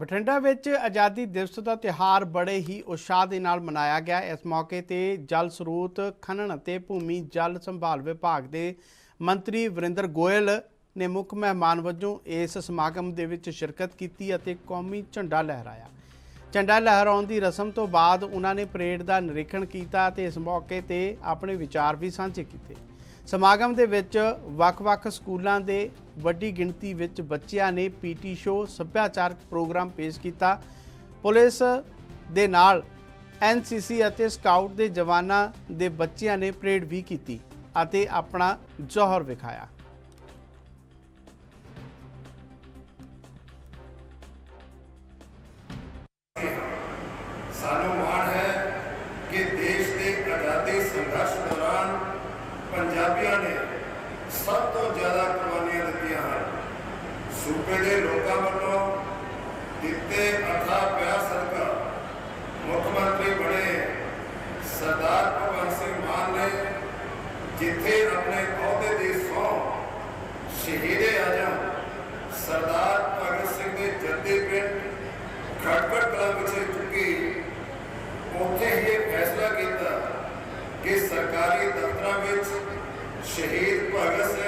ਬਠਿੰਡਾ ਵਿੱਚ ਆਜ਼ਾਦੀ ਦਿਵਸ ਦਾ ਤਿਉਹਾਰ ਬੜੇ ਹੀ ਉਤਸ਼ਾਹ ਦੇ ਨਾਲ ਮਨਾਇਆ ਗਿਆ। ਇਸ ਮੌਕੇ ਤੇ ਜਲ ਸਰੋਤ, ਖਨਨ ਅਤੇ ਭੂਮੀ ਜਲ ਸੰਭਾਲ ਵਿਭਾਗ ਦੇ ਮੰਤਰੀ ਵਰਿੰਦਰ ਗੋਇਲ ਨੇ ਮੁੱਖ ਮਹਿਮਾਨ ਵਜੋਂ ਇਸ ਸਮਾਗਮ ਦੇ ਵਿੱਚ ਸ਼ਿਰਕਤ ਕੀਤੀ ਅਤੇ ਕੌਮੀ ਝੰਡਾ ਲਹਿਰਾਇਆ। ਝੰਡਾ ਲਹਿਰਾਉਣ ਦੀ ਰਸਮ ਤੋਂ ਬਾਅਦ ਉਹਨਾਂ ਨੇ ਪਰੇਡ ਦਾ ਨਿਰੀਖਣ ਕੀਤਾ ਤੇ ਇਸ ਮੌਕੇ ਤੇ ਆਪਣੇ ਵਿਚਾਰ ਵੀ ਸਾਂਝੇ ਕੀਤੇ। ਸਮਾਗਮ ਦੇ ਵਿੱਚ ਵੱਖ-ਵੱਖ ਸਕੂਲਾਂ ਦੇ ਵੱਡੀ ਗਿਣਤੀ ਵਿੱਚ ਬੱਚਿਆਂ ਨੇ ਪੀਟੀ ਸ਼ੋ ਸੱਭਿਆਚਾਰਕ ਪ੍ਰੋਗਰਾਮ ਪੇਸ਼ ਕੀਤਾ। ਪੁਲਿਸ ਦੇ ਨਾਲ ਐਨਸੀਸੀ ਅਤੇ ਸਕਾਊਟ ਦੇ ਜਵਾਨਾਂ ਦੇ ਬੱਚਿਆਂ ਨੇ ਪਰੇਡ ਵੀ ਕੀਤੀ ਅਤੇ ਆਪਣਾ ਜੋਹਰ ਵਿਖਾਇਆ। ਸਾਨੂੰ ਮਾਣ ਹੈ ਕਿ ਦੇਸ਼ ਦੇ ਆਜ਼ਾਦੀ ਸੰਘਰਸ਼ ਦੌਰਾਨ ਪੰਜਾਬੀਆਂ ਨੇ ਸਭ ਤੋਂ ਜ਼ਿਆਦਾ ਕੁਰਬਾਨੀਆਂ ਦਿੱਤੀਆਂ ਹਨ। ਸੂਬੇ ਦੇ ਲੋਕਾਂ ਵੱਲੋਂ ਦਿੱਤੇ ਅਥਾ ਪਿਆਰ ਸਦਕਾ ਮੁੱਖ ਮੰਤਰੀ ਬਣੇ ਸਰਦਾਰ ਭਗਵੰਤ ਸਿੰਘ ਮਾਨ ਨੇ ਜਿੱਥੇ ਆਪਣੇ ਅਹੁਦੇ ਦੀ ਸਹੁੰ ਸ਼ਹੀਦੇ ਆਜਮ ਸਰਦਾਰ ਭਗਤ ਸਿੰਘ ਦੇ ਜੱਦੀ ਪਿੰਡ ਖੜਕੜ ਕਲਾਂ ਵਿਖੇ ਚੁੱਕੀ, ਉੱਥੇ ਇਹ ਫੈਸਲਾ ਕੀਤਾ ਕਿ ਸਰਕਾਰੀ ਦਫ਼ਤਰਾਂ ਵਿੱਚ ਸ਼ਹੀਦ ਭਗਤ